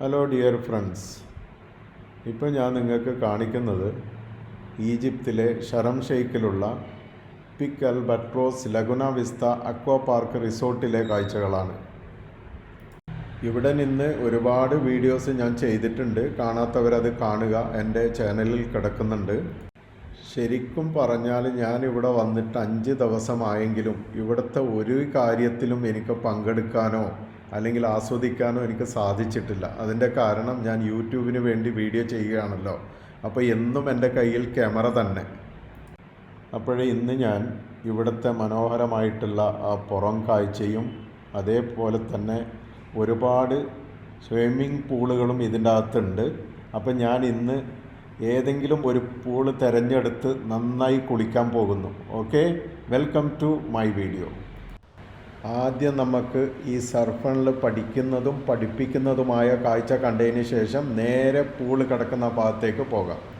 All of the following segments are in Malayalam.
ഹലോ ഡിയർ ഫ്രണ്ട്സ് ഇപ്പോൾ ഞാൻ നിങ്ങൾക്ക് കാണിക്കുന്നത് ഈജിപ്തിലെ Sharm ഷെയ്ഖിലുള്ള Pickalbatros Laguna Vista Aqua Park റിസോർട്ടിലെ കാഴ്ചകളാണ്. ഇവിടെ നിന്ന് ഒരുപാട് വീഡിയോസ് ഞാൻ ചെയ്തിട്ടുണ്ട്. കാണാത്തവരത് കാണുക. എന്റെ ചാനലിൽ കിടക്കുന്നുണ്ട്. ശരിക്കും പറഞ്ഞാൽ ഞാൻ ഇവിടെ വന്നിട്ട് അഞ്ച് ദിവസമായെങ്കിലും ഇവിടുത്തെ ഒരു കാര്യത്തിലും എനിക്ക് പങ്കെടുക്കാനോ അല്ലെങ്കിൽ ആസ്വദിക്കാനോ എനിക്ക് സാധിച്ചിട്ടില്ല. അതിന്റെ കാരണം ഞാൻ യൂട്യൂബിന് വേണ്ടി വീഡിയോ ചെയ്യുകയാണല്ലോ. അപ്പോൾ എന്നും എന്റെ കയ്യിൽ ക്യാമറ തന്നെ. അപ്പോഴേ ഇന്ന് ഞാൻ ഇവിടുത്തെ മനോഹരമായിട്ടുള്ള ആ പുറം കാഴ്ചയും അതേപോലെ തന്നെ ഒരുപാട് സ്വിമ്മിംഗ് പൂളുകളും ഇതിന്റെ അകത്തുണ്ട്. അപ്പം ഞാൻ ഇന്ന് ഏതെങ്കിലും ഒരു പൂൾ തിരഞ്ഞെടുത്ത് നന്നായി കുളിക്കാൻ പോകുന്നു. Okay? Welcome to my video. ആദ്യം നമുക്ക് ഈ സർഫണിൽ പഠിക്കുന്നതും പഠിപ്പിക്കുന്നതുമായ കാഴ്ച കണ്ടതിന് ശേഷം നേരെ പൂൾ കിടക്കുന്ന ഭാഗത്തേക്ക് പോകാം.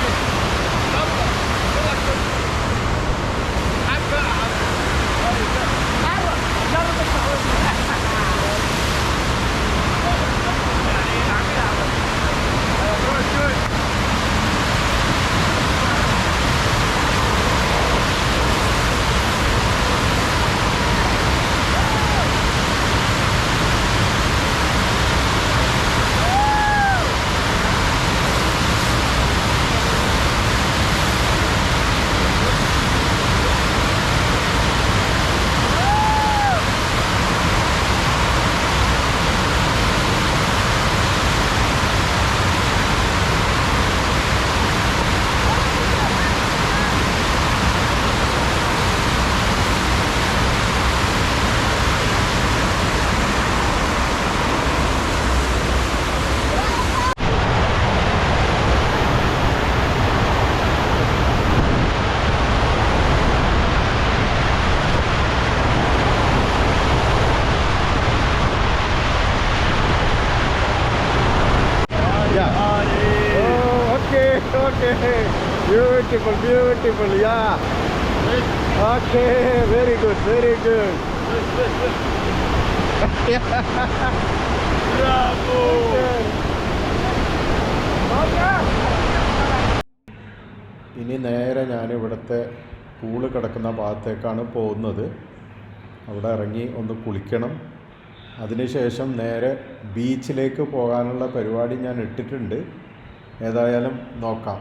Thank you. Beautiful, beautiful. Yeah. Okay, very good, very good. Bravo! ഇനി നേരെ ഞാനിവിടുത്തെ പൂൾ കിടക്കുന്ന ഭാഗത്തേക്കാണ് പോകുന്നത് അവിടെ ഇറങ്ങി ഒന്ന് കുളിക്കണം അതിനുശേഷം നേരെ ബീച്ചിലേക്ക് പോകാനുള്ള പരിപാടി ഞാൻ ഇട്ടിട്ടുണ്ട് ഏതായാലും നോക്കാം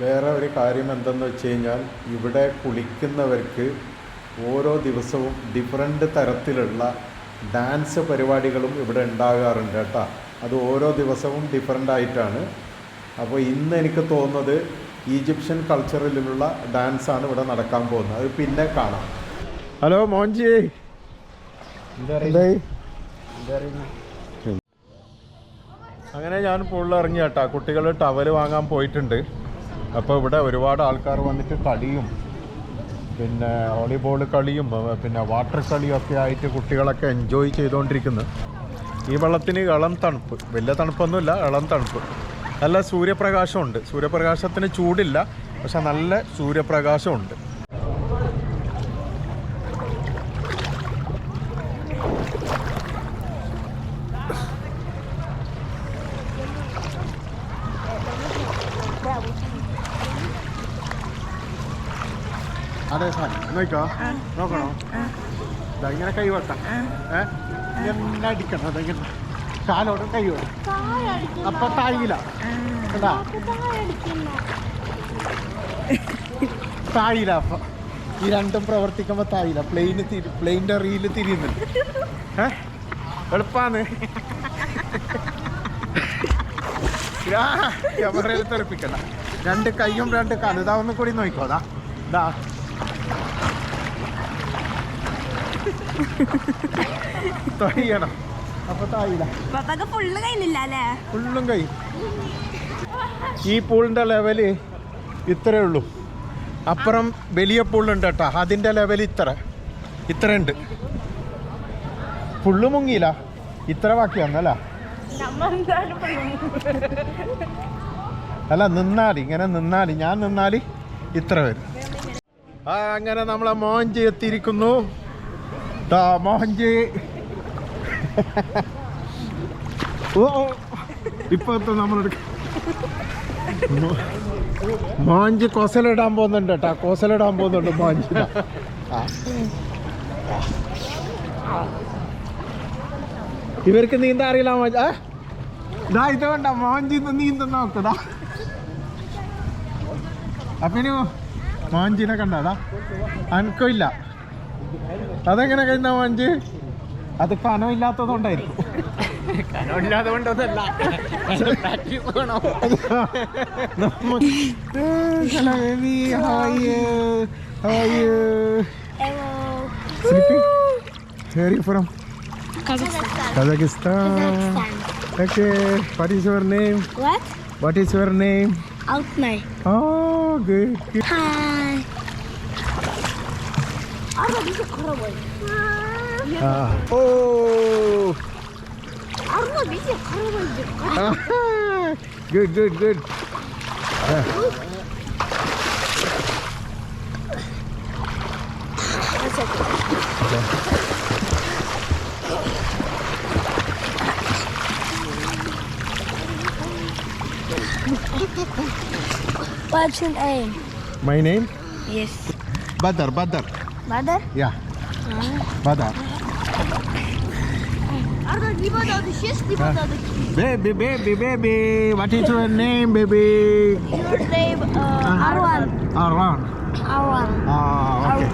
വേറെ ഒരു കാര്യം എന്തെന്ന് വെച്ച് കഴിഞ്ഞാൽ ഇവിടെ കുളിക്കുന്നവർക്ക് ഓരോ ദിവസവും ഡിഫറെന്റ് തരത്തിലുള്ള ഡാൻസ് പരിപാടികളും ഇവിടെ ഉണ്ടാകാറുണ്ട് കേട്ടോ. അത് ഓരോ ദിവസവും ഡിഫറെന്റ് ആയിട്ടാണ്. അപ്പോൾ ഇന്ന് എനിക്ക് തോന്നുന്നത് ഈജിപ്ഷ്യൻ കൾച്ചറിലുള്ള ഡാൻസാണ് ഇവിടെ നടക്കാൻ പോകുന്നത്. അത് പിന്നെ കാണാം. ഹലോ മോൻജി അങ്ങനെ ഞാൻ പുള്ളിറങ്ങി കേട്ടാ. കുട്ടികൾ ടവൽ വാങ്ങാൻ പോയിട്ടുണ്ട്. അപ്പോൾ ഇവിടെ ഒരുപാട് ആൾക്കാർ വന്നിട്ട് കളിയും പിന്നെ വോളിബോൾ കളിയും പിന്നെ വാട്ടർ കളിയും ഒക്കെ ആയിട്ട് കുട്ടികളൊക്കെ എൻജോയ് ചെയ്തുകൊണ്ടിരിക്കുന്നു ഈ വെള്ളത്തിന് ഇളം തണുപ്പ് വലിയ തണുപ്പൊന്നുമില്ല ഇളം തണുപ്പ്. നല്ല സൂര്യപ്രകാശമുണ്ട്. സൂര്യപ്രകാശത്തിന് ചൂടില്ല പക്ഷെ നല്ല സൂര്യപ്രകാശമുണ്ട്. അതെ സാർ. നോക്കോ നോക്കണോ? ഇങ്ങനെ കൈ വെക്കാം ഏ? ഇങ്ങനെ അടിക്കണം അതെങ്ങനെ കാലോട് കൈവട്ടം അപ്പൊ തായില്ല കേട്ടാ തായില്ല അപ്പൊ ഈ രണ്ടും പ്രവർത്തിക്കുമ്പോ തായില്ല പ്ലെയിന് തിരി പ്ലെയിന്റെ റീൽ തിരിയുന്നുണ്ട് ഏ? എളുപ്പാന്ന്. ക്യാമറയിൽ തെറിപ്പിക്കണ്ട. രണ്ട് കൈയും രണ്ട് കാലും. ഇതാ ഒന്നും കൂടി നോക്കോ അതാ ഇതാ തൊഴിയണം അപ്പൊ തായില്ല പപ്പൊക്കെ ഫുള്ള് കഴിഞ്ഞില്ല അല്ലേ ഫുള്ളും കൈ. ഈ പൂളിന്റെ ലെവൽ ഇത്രേ ഉള്ളൂ. അപ്പുറം വലിയ പൂളുണ്ട് കേട്ടോ. അതിന്റെ ലെവൽ ഇത്ര. ഇത്ര ഉണ്ട്. ഫുള്ള് മുങ്ങിയില്ല. ഇത്ര ബാക്കി വന്നല്ല? അല്ല നിന്നാൽ. ഇങ്ങനെ നിന്നാൽ. ഞാൻ നിന്നാൽ ഇത്ര വരും. ആ അങ്ങനെ നമ്മളെ മോഞ്ചി എത്തിയിരിക്കുന്നു. മോഹൻജി ഓ. ഇപ്പോഴത്തെ നമ്മളെടുക്ക മാഞ്ചി കൊസലിടാൻ പോകുന്നുണ്ട് കേട്ടാ കൊസലിടാൻ പോകുന്നുണ്ട് മാഞ്ചി. ഇവർക്ക് നീന്താ അറിയില്ല മാഞ്ചി? ദാ ഇത് വേണ്ട മാഞ്ചി നീന്തുന്ന നോക്കടാ ഇനി മാഞ്ചിനെ കണ്ടതാ അനക്കോ ഇല്ല അതെങ്ങനെ കഴിഞ്ഞ വഞ്ചി? അത് കനം ഇല്ലാത്തതുകൊണ്ടായിരുന്നു okay Arda bizi karabayın. Ah. Oh. Arda bizi karabayın. good, good, good. What's your name? My name? Yes. Badar, Badar. Badar? Ja. Badar. Arda, die wordt al de shit, die wordt al de Baby, baby, baby, what is your name, baby? Your name, uh, Arwan. Arwan. Arwan. Ah, okay.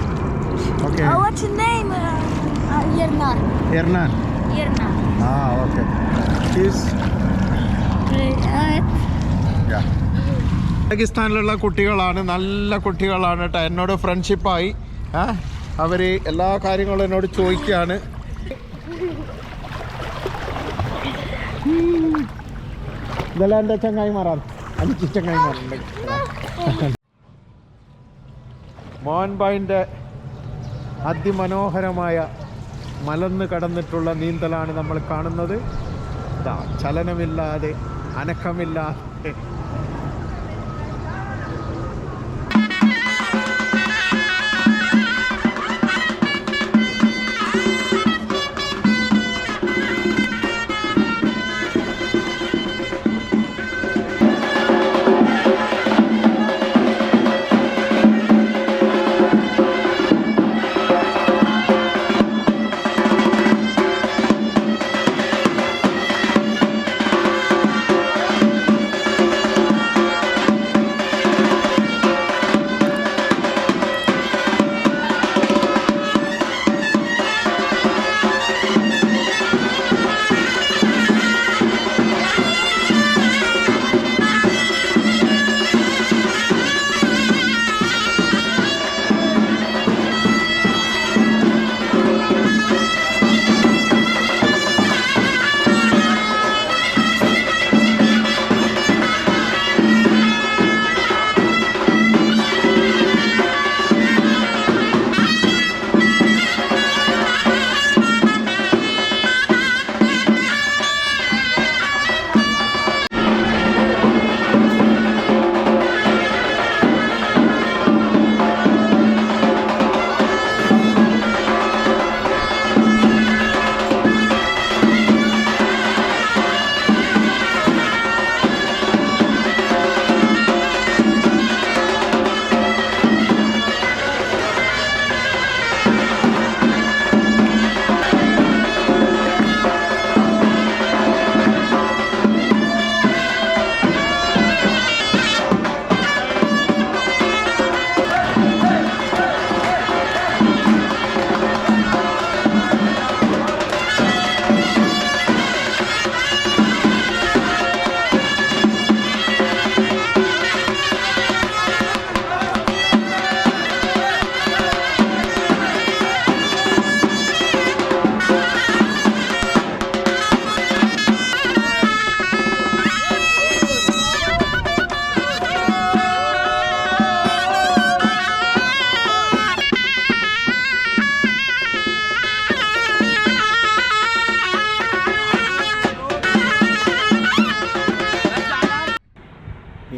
Okay. Oh, what's your name? Uh, Yernan. Yernan. Yernan. Ah, okay. Is... Yeah. പാകിസ്ഥാനിലുള്ള കുട്ടികളാണ് നല്ല കുട്ടികളാണ് കേട്ടോ എന്നോട് ഫ്രണ്ട്ഷിപ്പായി അവർ എല്ലാ കാര്യങ്ങളും എന്നോട് ചോദിക്കുകയാണ്. ഇതെല്ലാം എന്റെ ചങ്ങായിമാറാണ് അഞ്ച് ചങ്ങായിമാരുണ്ട്. മോഹൻബായിന്റെ അതിമനോഹരമായ മലന്ന് കടന്നിട്ടുള്ള നീന്തലാണ് നമ്മൾ കാണുന്നത്. ചലനമില്ലാതെ അനക്കമില്ലാതെ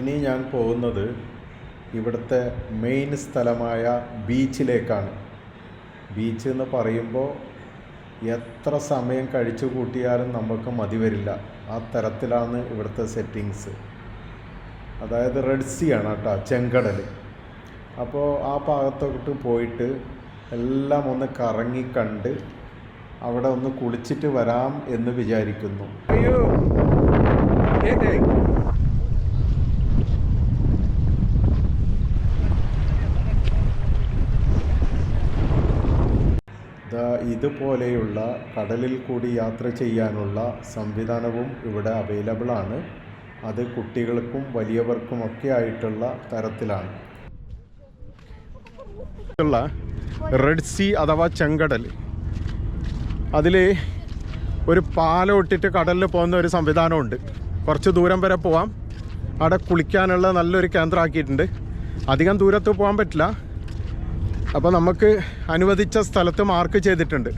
ഇനി ഞാൻ പോകുന്നത് ഇവിടുത്തെ മെയിൻ സ്ഥലമായ ബീച്ചിലേക്കാണ്. ബീച്ച് എന്ന് പറയുമ്പോൾ എത്ര സമയം കഴിച്ചു കൂട്ടിയാലും നമുക്ക് മതി വരില്ല. ആ തരത്തിലാണ് ഇവിടുത്തെ സെറ്റിങ്സ് അതായത് റെഡ് സി ആണ് കേട്ടോ ചെങ്കടൽ അപ്പോൾ ആ ഭാഗത്തോട്ട് പോയിട്ട് എല്ലാം ഒന്ന് കറങ്ങി കണ്ട് അവിടെ ഒന്ന് കുളിച്ചിട്ട് വരാം എന്ന് വിചാരിക്കുന്നു. അയ്യോ ഇതുപോലെയുള്ള കടലിൽ കൂടി യാത്ര ചെയ്യാനുള്ള സംവിധാനവും ഇവിടെ അവൈലബിൾ ആണ്. അത് കുട്ടികൾക്കും വലിയവർക്കുമൊക്കെ ആയിട്ടുള്ള തരത്തിലാണ്. റെഡ് സി അഥവാ ചെങ്കടൽ. അതിൽ ഒരു പാലം ഇട്ടിട്ട് കടലിൽ പോകുന്ന ഒരു സംവിധാനമുണ്ട്. കുറച്ച് ദൂരം വരെ പോവാം. അവിടെ കുളിക്കാനുള്ള നല്ലൊരു കേന്ദ്രമാക്കിയിട്ടുണ്ട്. അധികം ദൂരത്ത് പോകാൻ പറ്റില്ല. അപ്പോൾ നമുക്ക് അനുവദിച്ച സ്ഥലത്ത് മാർക്ക് ചെയ്തിട്ടുണ്ട്.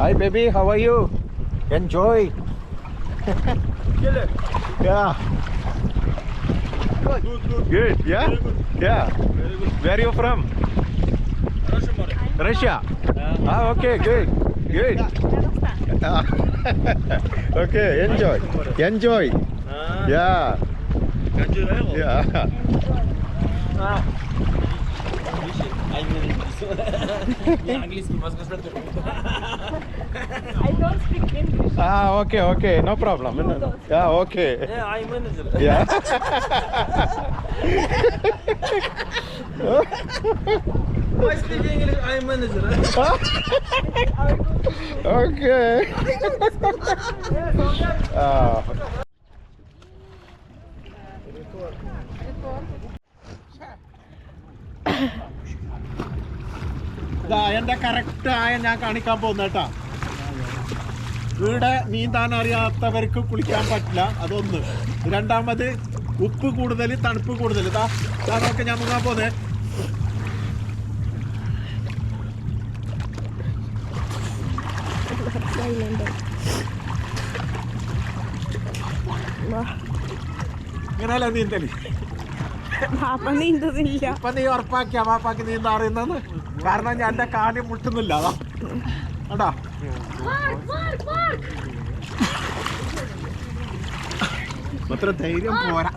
Hi baby how are you enjoy where you from Russia ah okay good good Ah. okay. Enjoy. Enjoy. Yeah. Yeah. I don't speak English. Ah, okay. Okay. No problem. Yeah. Okay. Yeah, I'm manager. Yeah. I speak English, I'm manager. okay. ah. എന്റെ കറക്റ്റ് ആയ ഞാൻ കാണിക്കാൻ പോകുന്ന കേട്ടാ ഇവിടെ നീന്താൻ അറിയാത്തവർക്ക് കുളിക്കാൻ പറ്റില്ല അതൊന്ന് രണ്ടാമത് ഉപ്പ് കൂടുതൽ തണുപ്പ് കൂടുതൽ ഇതാ ഇതാ നോക്ക് ഞാൻ മുങ്ങാൻ പോന്നെ ഇങ്ങനെയല്ല നീന്തൽ പാപ്പ നീന്തുന്നില്ല. ഇപ്പൊ നീ ഉറപ്പാക്കിയ വാപ്പാക്ക് നീന്താ അറിയുന്നെന്ന് കാരണം ഞാൻ എന്റെ കാൽ മുട്ടുന്നില്ല. അതാ കണ്ടാ അത്ര ധൈര്യം പോരാ.